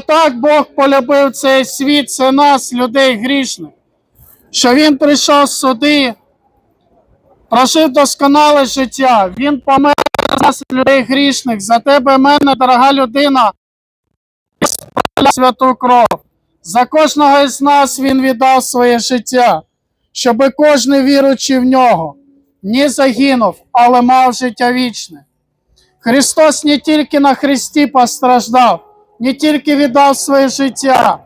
так Бог полюбив цей світ, це нас, людей грішних, що Він прийшов сюди, прожив досконале життя. Він помер за нас, людей грішних, за тебе, мене, дорога людина, святу кров. За кожного із нас Він віддав своє життя, щоби кожен віруючи в нього не загинув, але мав життя вічне. Христос не тільки на Христі постраждав, не тільки віддав своє життя,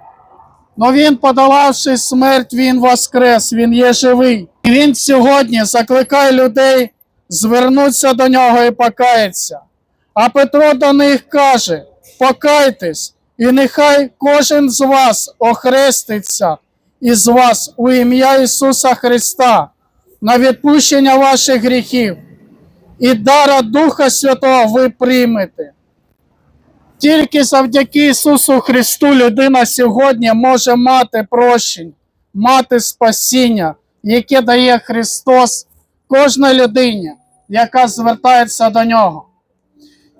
але Він, подолавши смерть, Він воскрес, Він є живий. І Він сьогодні закликає людей звернутися до нього і покаятися. А Петро до них каже: покайтесь, і нехай кожен з вас охреститься із вас у ім'я Ісуса Христа на відпущення ваших гріхів і дара Духа Святого ви приймете. Тільки завдяки Ісусу Христу людина сьогодні може мати прощення, мати спасіння, яке дає Христос кожній людині, яка звертається до Нього.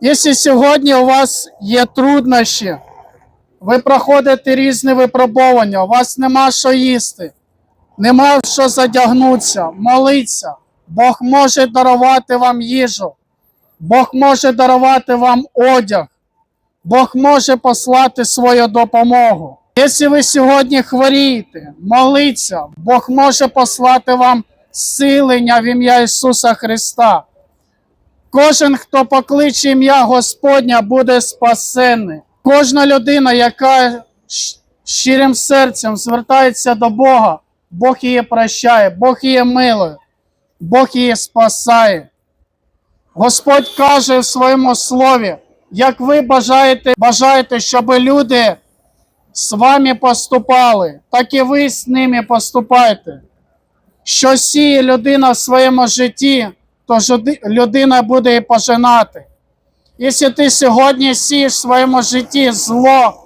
Якщо сьогодні у вас є труднощі, ви проходите різні випробування, у вас нема що їсти, нема що задягнутися, молиться. Бог може дарувати вам їжу, Бог може дарувати вам одяг, Бог може послати свою допомогу. Якщо ви сьогодні хворієте, моліться, Бог може послати вам зцілення в ім'я Ісуса Христа. Кожен, хто покличе ім'я Господня, буде спасений. Кожна людина, яка щирим серцем звертається до Бога, Бог її прощає, Бог її милує, Бог її спасає. Господь каже в своєму слові, як ви бажаєте, бажаєте, щоб люди з вами поступали, так і ви з ними поступайте. Що сіє людина в своєму житті, то людина буде і пожинати. Якщо ти сьогодні сієш в своєму житті зло,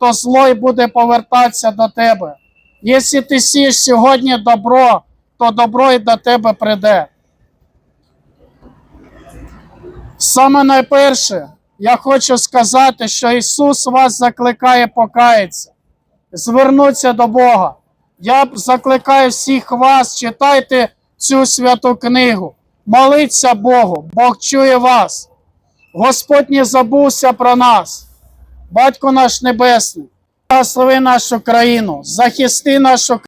то зло й буде повертатися до тебе. Якщо ти сієш сьогодні добро, то добро і до тебе прийде. Саме найперше, я хочу сказати, що Ісус вас закликає покаятися, звернутися до Бога. Я закликаю всіх вас, читайте цю святу книгу, моліться Богу, Бог чує вас. Господь не забувся про нас. Батько наш Небесний, благослови нашу країну, захисти нашу